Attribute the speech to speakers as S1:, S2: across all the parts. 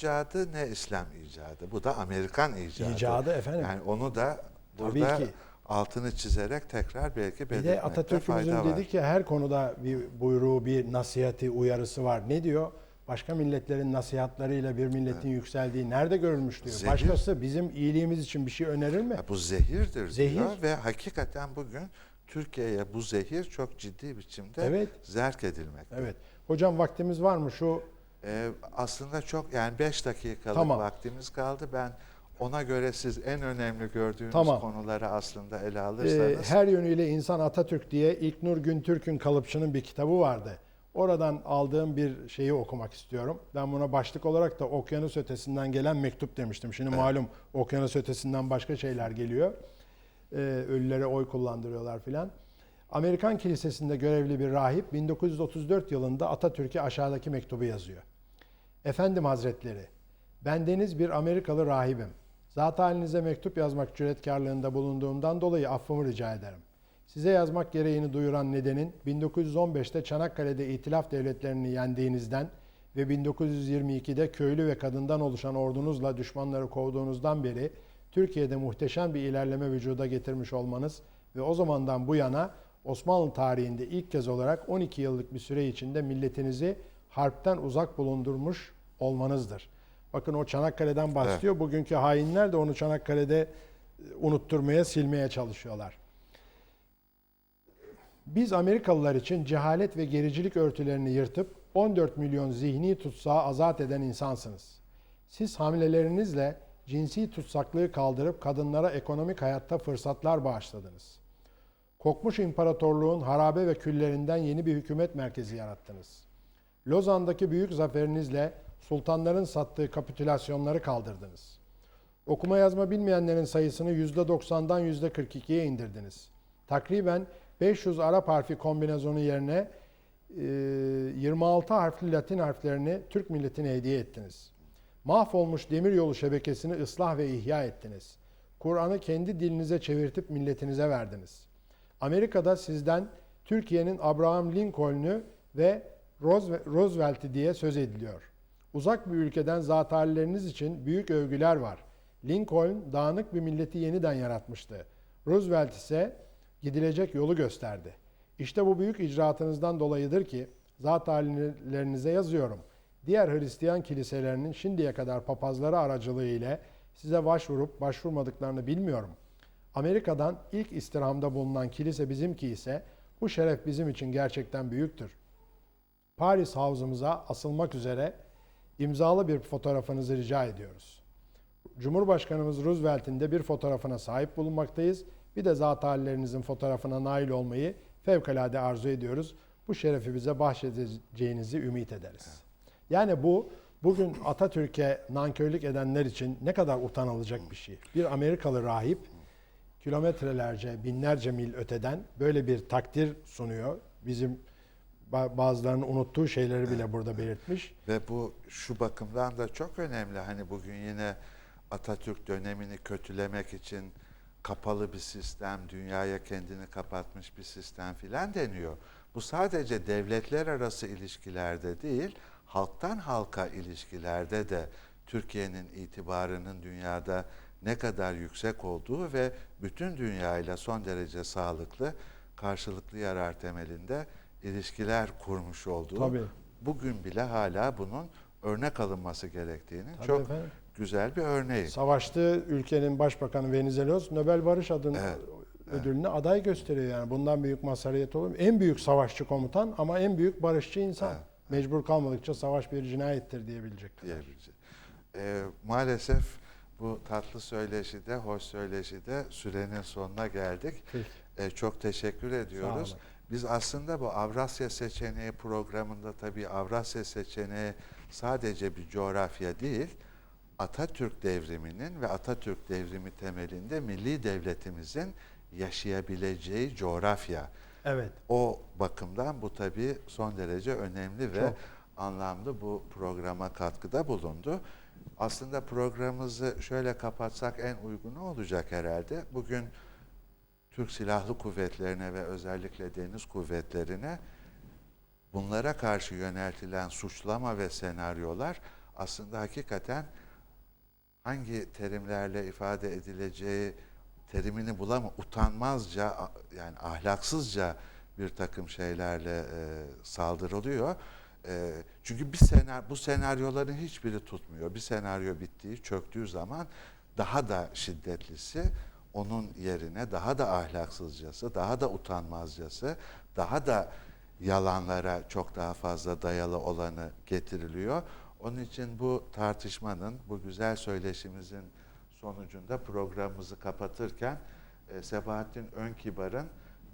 S1: icadı ne İslam icadı. Bu da Amerikan icadı.
S2: İcadı efendim.
S1: Yani onu da
S2: Tabii
S1: burada
S2: ki.
S1: altını çizerek tekrar belki
S2: Bir
S1: belirtmekte
S2: de Atatürk'ümüzün
S1: fayda var.
S2: dedi ki her konuda bir buyruğu, bir nasihati, uyarısı var. Ne diyor? Başka milletlerin nasihatlarıyla bir milletin yükseldiği nerede görülmüş diyor.
S1: Zehir.
S2: Başkası bizim iyiliğimiz için bir şey önerir mi?
S1: Ya bu zehirdir
S2: Zehir.
S1: diyor ve hakikaten bugün Türkiye'ye bu zehir çok ciddi biçimde
S2: Evet.
S1: zerk edilmekte.
S2: Evet. Hocam vaktimiz var mı? Şu
S1: Ee, aslında çok yani 5 dakikalık
S2: Tamam.
S1: vaktimiz kaldı. Ben ona göre siz en önemli gördüğünüz
S2: Tamam.
S1: konuları aslında ele
S2: e,
S1: alırsanız
S2: her yönüyle insan Atatürk diye İlknur Güntürk'ün kalıpçının bir kitabı vardı. Oradan aldığım bir şeyi okumak istiyorum. Ben buna başlık olarak da okyanus ötesinden gelen mektup demiştim. Şimdi malum okyanus ötesinden başka şeyler geliyor. Ee, ölülere oy kullandırıyorlar filan. Amerikan Kilisesi'nde görevli bir rahip 1934 yılında Atatürk'e aşağıdaki mektubu yazıyor. Efendim Hazretleri, bendeniz bir Amerikalı rahibim. Zat halinize mektup yazmak cüretkarlığında bulunduğumdan dolayı affımı rica ederim. Size yazmak gereğini duyuran nedenin 1915'te Çanakkale'de İtilaf devletlerini yendiğinizden ve 1922'de köylü ve kadından oluşan ordunuzla düşmanları kovduğunuzdan beri Türkiye'de muhteşem bir ilerleme vücuda getirmiş olmanız ve o zamandan bu yana Osmanlı tarihinde ilk kez olarak 12 yıllık bir süre içinde milletinizi harpten uzak bulundurmuş olmanızdır. Bakın o Çanakkale'den bahsediyor. Bugünkü hainler de onu Çanakkale'de e, unutturmaya, silmeye çalışıyorlar. Biz Amerikalılar için cehalet ve gericilik örtülerini yırtıp 14 milyon zihni tutsağı azat eden insansınız. Siz hamlelerinizle cinsi tutsaklığı kaldırıp kadınlara ekonomik hayatta fırsatlar bağışladınız. Kokmuş imparatorluğun harabe ve küllerinden yeni bir hükümet merkezi yarattınız. Lozan'daki büyük zaferinizle sultanların sattığı kapitülasyonları kaldırdınız. Okuma yazma bilmeyenlerin sayısını %90'dan %42'ye indirdiniz. Takriben 500 Arap harfi kombinasyonu yerine e, 26 harfli Latin harflerini Türk milletine hediye ettiniz. Mahvolmuş demiryolu şebekesini ıslah ve ihya ettiniz. Kur'an'ı kendi dilinize çevirtip milletinize verdiniz. Amerika'da sizden Türkiye'nin Abraham Lincoln'ü ve Rooseve- Roosevelt'i diye söz ediliyor. Uzak bir ülkeden zat için büyük övgüler var. Lincoln dağınık bir milleti yeniden yaratmıştı. Roosevelt ise gidilecek yolu gösterdi. İşte bu büyük icraatınızdan dolayıdır ki zat yazıyorum. Diğer Hristiyan kiliselerinin şimdiye kadar papazları aracılığı ile size başvurup başvurmadıklarını bilmiyorum. Amerika'dan ilk istirhamda bulunan kilise bizimki ise bu şeref bizim için gerçekten büyüktür. Paris Havzımıza asılmak üzere imzalı bir fotoğrafınızı rica ediyoruz. Cumhurbaşkanımız Roosevelt'in de bir fotoğrafına sahip bulunmaktayız. Bir de zat hallerinizin fotoğrafına nail olmayı fevkalade arzu ediyoruz. Bu şerefi bize bahşedeceğinizi ümit ederiz. Yani bu bugün Atatürk'e nankörlük edenler için ne kadar utanılacak bir şey. Bir Amerikalı rahip kilometrelerce, binlerce mil öteden böyle bir takdir sunuyor. Bizim bazılarının unuttuğu şeyleri bile burada belirtmiş.
S1: Ve bu şu bakımdan da çok önemli. Hani bugün yine Atatürk dönemini kötülemek için kapalı bir sistem, dünyaya kendini kapatmış bir sistem filan deniyor. Bu sadece devletler arası ilişkilerde değil, halktan halka ilişkilerde de Türkiye'nin itibarının dünyada ne kadar yüksek olduğu ve bütün dünyayla son derece sağlıklı, karşılıklı yarar temelinde ilişkiler kurmuş olduğu
S2: Tabii.
S1: bugün bile hala bunun örnek alınması gerektiğini
S2: Tabii
S1: çok
S2: efendim.
S1: güzel bir örneği.
S2: Savaştığı ülkenin başbakanı Venizelos Nobel Barış Adını
S1: Evet,
S2: ödülüne aday gösteriyor yani. Bundan büyük mazhariyet olur mu? En büyük savaşçı komutan ama en büyük barışçı insan.
S1: Evet.
S2: Mecbur kalmadıkça savaş bir cinayettir diyebilecek. kadar.
S1: diyebileceğim. Ee, maalesef bu tatlı söyleşide, hoş söyleşide sürenin sonuna geldik.
S2: Peki.
S1: Ee, çok teşekkür ediyoruz.
S2: olun.
S1: Biz aslında bu Avrasya Seçeneği programında tabii Avrasya Seçeneği sadece bir coğrafya değil, Atatürk devriminin ve Atatürk devrimi temelinde milli devletimizin yaşayabileceği coğrafya.
S2: Evet.
S1: O bakımdan bu tabii son derece önemli ve
S2: Çok.
S1: anlamlı bu programa katkıda bulundu. Aslında programımızı şöyle kapatsak en uygunu olacak herhalde. Bugün Türk Silahlı Kuvvetlerine ve özellikle deniz kuvvetlerine bunlara karşı yöneltilen suçlama ve senaryolar aslında hakikaten hangi terimlerle ifade edileceği terimini bulama utanmazca yani ahlaksızca bir takım şeylerle e, saldırılıyor. E, çünkü bir senaryo, bu senaryoların hiçbiri tutmuyor. Bir senaryo bittiği, çöktüğü zaman daha da şiddetlisi onun yerine daha da ahlaksızcası, daha da utanmazcası, daha da yalanlara çok daha fazla dayalı olanı getiriliyor. Onun için bu tartışmanın, bu güzel söyleşimizin sonucunda programımızı kapatırken e, Sebahattin Önkibar'ın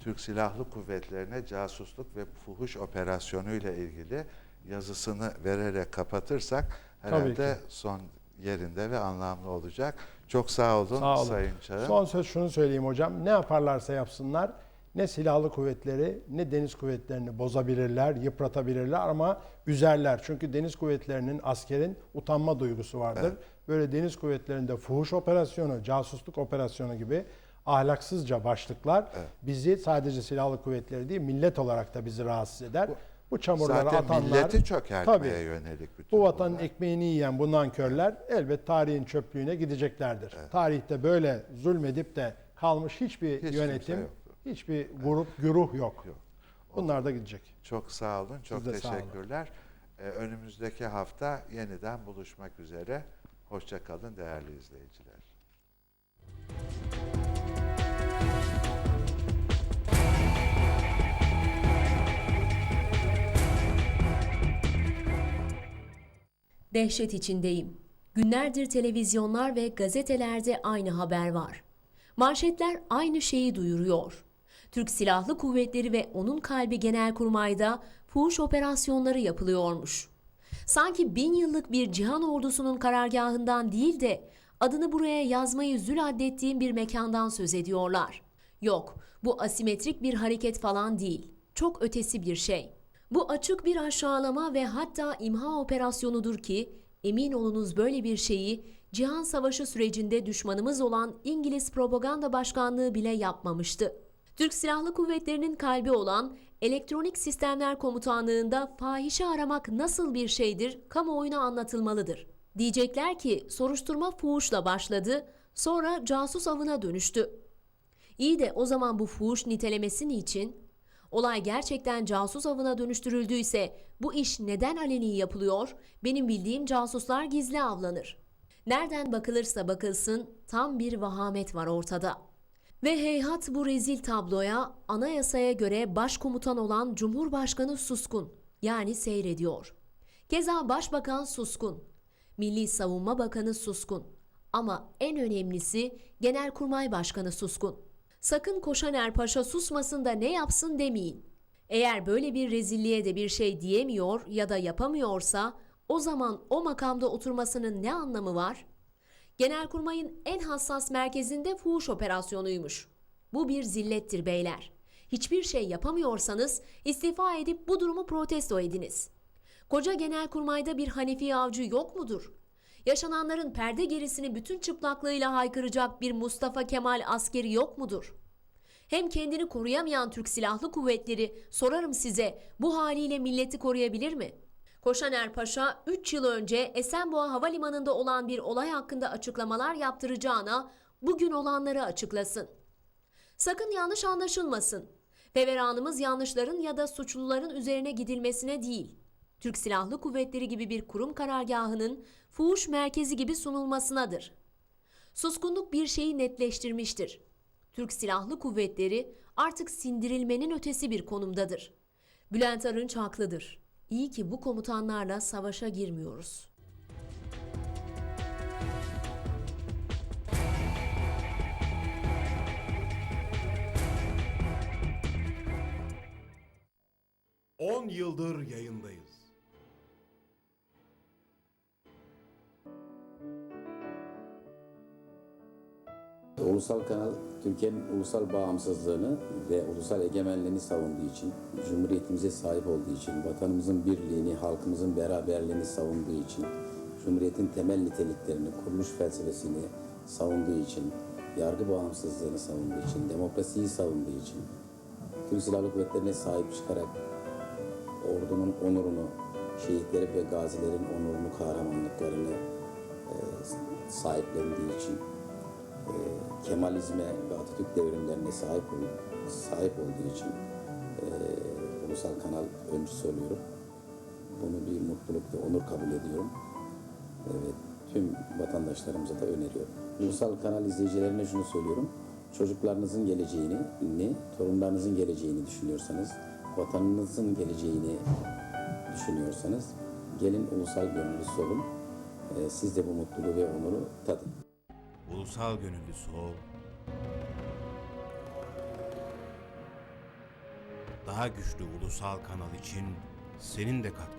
S1: Türk Silahlı Kuvvetlerine casusluk ve fuhuş operasyonu ile ilgili yazısını vererek kapatırsak herhalde son yerinde ve anlamlı olacak. Çok sağ olun,
S2: Sağ olun.
S1: Sayın Çağın.
S2: Son söz şunu söyleyeyim hocam. Ne yaparlarsa yapsınlar ne silahlı kuvvetleri ne deniz kuvvetlerini bozabilirler, yıpratabilirler ama üzerler. Çünkü deniz kuvvetlerinin askerin utanma duygusu vardır. Böyle deniz kuvvetlerinde fuhuş operasyonu, casusluk operasyonu gibi ahlaksızca başlıklar bizi sadece silahlı kuvvetleri değil millet olarak da bizi rahatsız eder. Bu çamurları
S1: Zaten
S2: atanlar
S1: milleti çökertmeye
S2: tabii,
S1: yönelik bütün
S2: bu vatanın
S1: bunlar.
S2: ekmeğini yiyen bu nankörler elbet tarihin çöplüğüne gideceklerdir. Tarihte böyle zulmedip de kalmış hiçbir
S1: Hiç
S2: yönetim, hiçbir grup, güruh yok.
S1: Yok.
S2: Bunlar da gidecek.
S1: Çok sağ olun, çok
S2: sağ olun.
S1: teşekkürler. Ee, önümüzdeki hafta yeniden buluşmak üzere. Hoşça kalın değerli izleyiciler.
S3: Dehşet içindeyim. Günlerdir televizyonlar ve gazetelerde aynı haber var. Manşetler aynı şeyi duyuruyor. Türk Silahlı Kuvvetleri ve onun kalbi Genelkurmay'da fuhuş operasyonları yapılıyormuş. Sanki bin yıllık bir cihan ordusunun karargahından değil de adını buraya yazmayı zül addettiğim bir mekandan söz ediyorlar. Yok, bu asimetrik bir hareket falan değil. Çok ötesi bir şey. Bu açık bir aşağılama ve hatta imha operasyonudur ki emin olunuz böyle bir şeyi Cihan Savaşı sürecinde düşmanımız olan İngiliz Propaganda Başkanlığı bile yapmamıştı. Türk Silahlı Kuvvetleri'nin kalbi olan Elektronik Sistemler Komutanlığı'nda fahişe aramak nasıl bir şeydir kamuoyuna anlatılmalıdır. Diyecekler ki soruşturma fuhuşla başladı, sonra casus avına dönüştü. İyi de o zaman bu fuhuş nitelemesi için olay gerçekten casus avına dönüştürüldüyse bu iş neden aleni yapılıyor? Benim bildiğim casuslar gizli avlanır. Nereden bakılırsa bakılsın tam bir vahamet var ortada. Ve heyhat bu rezil tabloya anayasaya göre başkomutan olan Cumhurbaşkanı suskun yani seyrediyor. Keza Başbakan suskun. Milli Savunma Bakanı suskun. Ama en önemlisi Genelkurmay Başkanı suskun. Sakın Koşaner Paşa susmasın da ne yapsın demeyin. Eğer böyle bir rezilliğe de bir şey diyemiyor ya da yapamıyorsa o zaman o makamda oturmasının ne anlamı var? Genelkurmay'ın en hassas merkezinde fuhuş operasyonuymuş. Bu bir zillettir beyler. Hiçbir şey yapamıyorsanız istifa edip bu durumu protesto ediniz. Koca Genelkurmay'da bir Hanefi avcı yok mudur? Yaşananların perde gerisini bütün çıplaklığıyla haykıracak bir Mustafa Kemal askeri yok mudur? Hem kendini koruyamayan Türk Silahlı Kuvvetleri sorarım size bu haliyle milleti koruyabilir mi? Koşaner Paşa 3 yıl önce Esenboğa Havalimanı'nda olan bir olay hakkında açıklamalar yaptıracağına bugün olanları açıklasın. Sakın yanlış anlaşılmasın. Feveranımız yanlışların ya da suçluların üzerine gidilmesine değil. Türk Silahlı Kuvvetleri gibi bir kurum karargahının fuhuş merkezi gibi sunulmasınadır. Suskunluk bir şeyi netleştirmiştir. Türk Silahlı Kuvvetleri artık sindirilmenin ötesi bir konumdadır. Bülent Arınç haklıdır. İyi ki bu komutanlarla savaşa girmiyoruz.
S4: On yıldır yayındayız.
S5: Ulusal kanal Türkiye'nin ulusal bağımsızlığını ve ulusal egemenliğini savunduğu için, Cumhuriyetimize sahip olduğu için, vatanımızın birliğini, halkımızın beraberliğini savunduğu için, Cumhuriyetin temel niteliklerini, kuruluş felsefesini savunduğu için, yargı bağımsızlığını savunduğu için, demokrasiyi savunduğu için, Türk Silahlı Kuvvetleri'ne sahip çıkarak ordunun onurunu, şehitleri ve gazilerin onurunu, kahramanlıklarını e, sahiplendiği için, e, Kemalizme ve Atatürk devrimlerine sahip, sahip olduğu için e, ulusal kanal öncüsü oluyorum. Bunu bir mutluluk ve onur kabul ediyorum. Evet, tüm vatandaşlarımıza da öneriyorum. Ulusal kanal izleyicilerine şunu söylüyorum. Çocuklarınızın geleceğini, ne, torunlarınızın geleceğini düşünüyorsanız, vatanınızın geleceğini düşünüyorsanız gelin ulusal gönüllüsü olun. Ee, siz de bu mutluluğu ve onuru tadın.
S4: Ulusal gönüllüsü ol. Daha güçlü ulusal kanal için senin de katkın